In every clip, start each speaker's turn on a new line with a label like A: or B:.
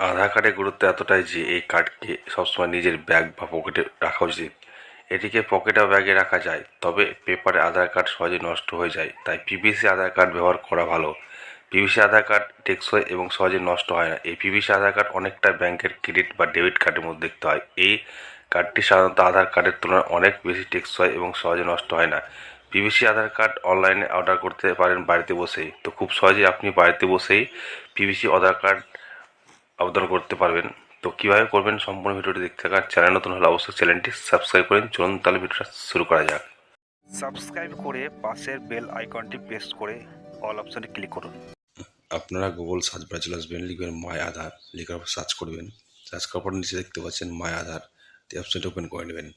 A: আধার কার্ডের গুরুত্ব এতটাই যে এই কার্ডকে সবসময় নিজের ব্যাগ বা পকেটে রাখা উচিত। এটিকে পকেটে বা ব্যাগে রাখা যায়, তবে পেপারে আধার কার্ড সহজে নষ্ট হয়ে যায়, তাই পিভিসি আধার কার্ড ব্যবহার করা ভালো। পিভিসি আধার কার্ড টেকসই এবং সহজে নষ্ট হয় না। এই পিভিসি আধার কার্ড অনেকটা ব্যাংকের ক্রেডিট বা ডেবিট কার্ডের মধ্যে দেখতে হয়। এই কার্ডটি সাধারণত আধার কার্ডের তুলনায় অনেক বেশি টেকসই এবং সহজে নষ্ট হয় না। পিভিসি আধার কার্ড অনলাইনে অর্ডার করতে পারেন বাড়িতে বসেই। তো খুব সহজেই আপনি বাড়িতে বসেই পিভিসি আধার কার্ড আবেদন করতে পারবেন। তো কীভাবে করবেন সম্পূর্ণ ভিডিওটি দেখতে থাকার চ্যানেল নতুন হলে অবশ্যই চ্যানেলটি সাবস্ক্রাইব করেন চলুন তাহলে ভিডিওটা শুরু করা যাক।
B: সাবস্ক্রাইব করে পাশের বেল আইকনটি প্রেস করে অল অপশনে ক্লিক করুন।
A: আপনারা গুগল সার্চ বারে চলে আসবেন লিখবেন মাই আধার লেখার সার্চ করবেন। সার্চ করার পর নিচে দেখতে পাচ্ছেন মাই আধার এই অপশানটি ওপেন করে নেবেন।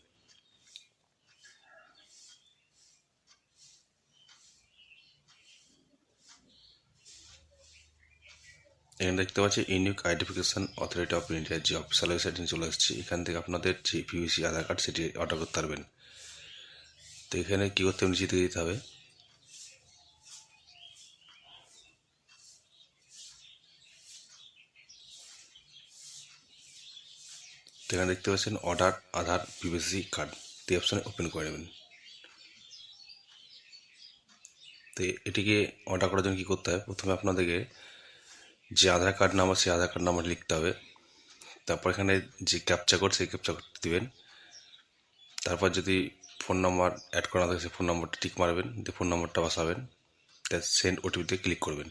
A: এখানে দেখতে পাচ্ছি unique identification authority of India যে অফিসিয়াল ওয়েবসাইটে চলে আসছে এখান থেকে আপনাদের যে পিভিসি আধার কার্ড সেটি অর্ডার করতে পারবেন। তো এখানে কী করতে হবে? নিচে দিতে হবে। এখানে দেখতে পাচ্ছেন অর্ডার আধার পিভিসি কার্ড। তো অপশানে ওপেন করে নেবেন। তো এটিকে অর্ডার করার জন্য কী করতে হবে প্রথমে আপনাদেরকে যে আধার কার্ড নাম্বার, সেই আধার কার্ড নাম্বার লিখতে হবে। তারপর এখানে যে ক্যাপচা কোড সেই ক্যাপচা কোড দেবেন। তারপর যদি ফোন নাম্বার অ্যাড করা থাকে, সেই ফোন নাম্বারটা টিক মারবেন। দিয়ে ফোন নাম্বারটা বসাবেন। তার সেন্ড ওটিপিতে ক্লিক করবেন।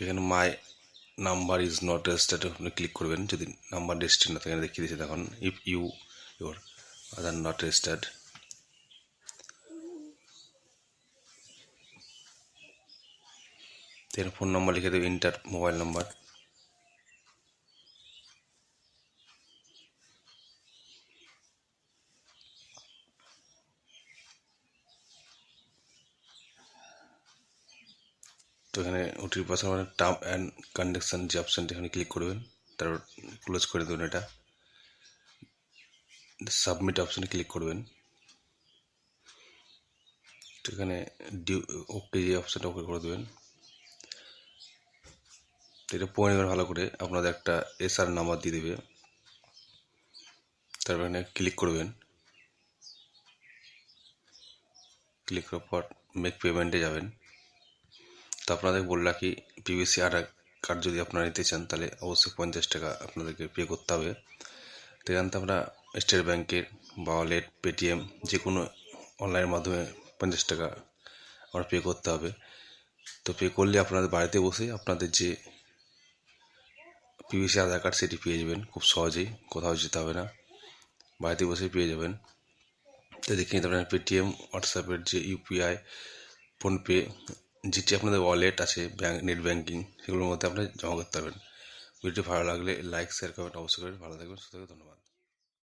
A: এখানে my number is not registered আপনি ক্লিক করবেন। যদি নাম্বার রেজিস্টার্ড না থাকে দেখিয়ে দিয়েছে দেখুন if you your Aadhaar not registered এখানে ফোন নাম্বার লিখে দেবে ইন্টার মোবাইল নাম্বার তো এখানে ওটির পাশে মানে টার্ম অ্যান্ড কন্ডিশন যে অপশানটি এখানে ক্লিক করবেন, তারপর ক্লোজ করে দেবেন এটা। সাবমিট অপশানে ক্লিক করবেন। তো এখানে ডিউ ওকে যে অপশানটা ওকে করে দেবেন। এটা পড়ে নেবেন ভালো করে। আপনাদের একটা এসআর নাম্বার দিয়ে দেবে। তারপর এখানে ক্লিক করবেন। ক্লিক করার পর মেক পেমেন্টে যাবেন। তো আপনাদের বলে রাখি পিভিসি আধার কার্ড যদি আপনারা নিতে চান, তাহলে অবশ্যই পঞ্চাশ টাকা আপনাদেরকে পে করতে হবে। তো এখান আমরা স্টেট ব্যাংকের বা ওয়ালেট পেটিএম যে কোনো অনলাইনের মাধ্যমে পঞ্চাশ টাকা আমরা পে করতে হবে। তো পে করলে আপনাদের বাড়িতে বসে আপনাদের যে পিভিসি আধার কার্ড সেটি পেয়ে যাবেন, খুব সহজেই, কোথাও যেতে হবে না। বাড়িতে বসেই পেয়ে যাবেন। তো দেখে নিতে পারেন পেটিএম হোয়াটসঅ্যাপের যে ইউপিআই ফোনপে যেটি আপনাদের ওয়ালেট আছে ব্যাঙ্ক নেট ব্যাঙ্কিং সেগুলোর মধ্যে আপনি জমা করতে পারবেন। ভিডিওটি ভালো লাগলে লাইক শেয়ার কমেন্ট অবশ্যই করবেন। ভালো থাকবেন সুতরাং ধন্যবাদ।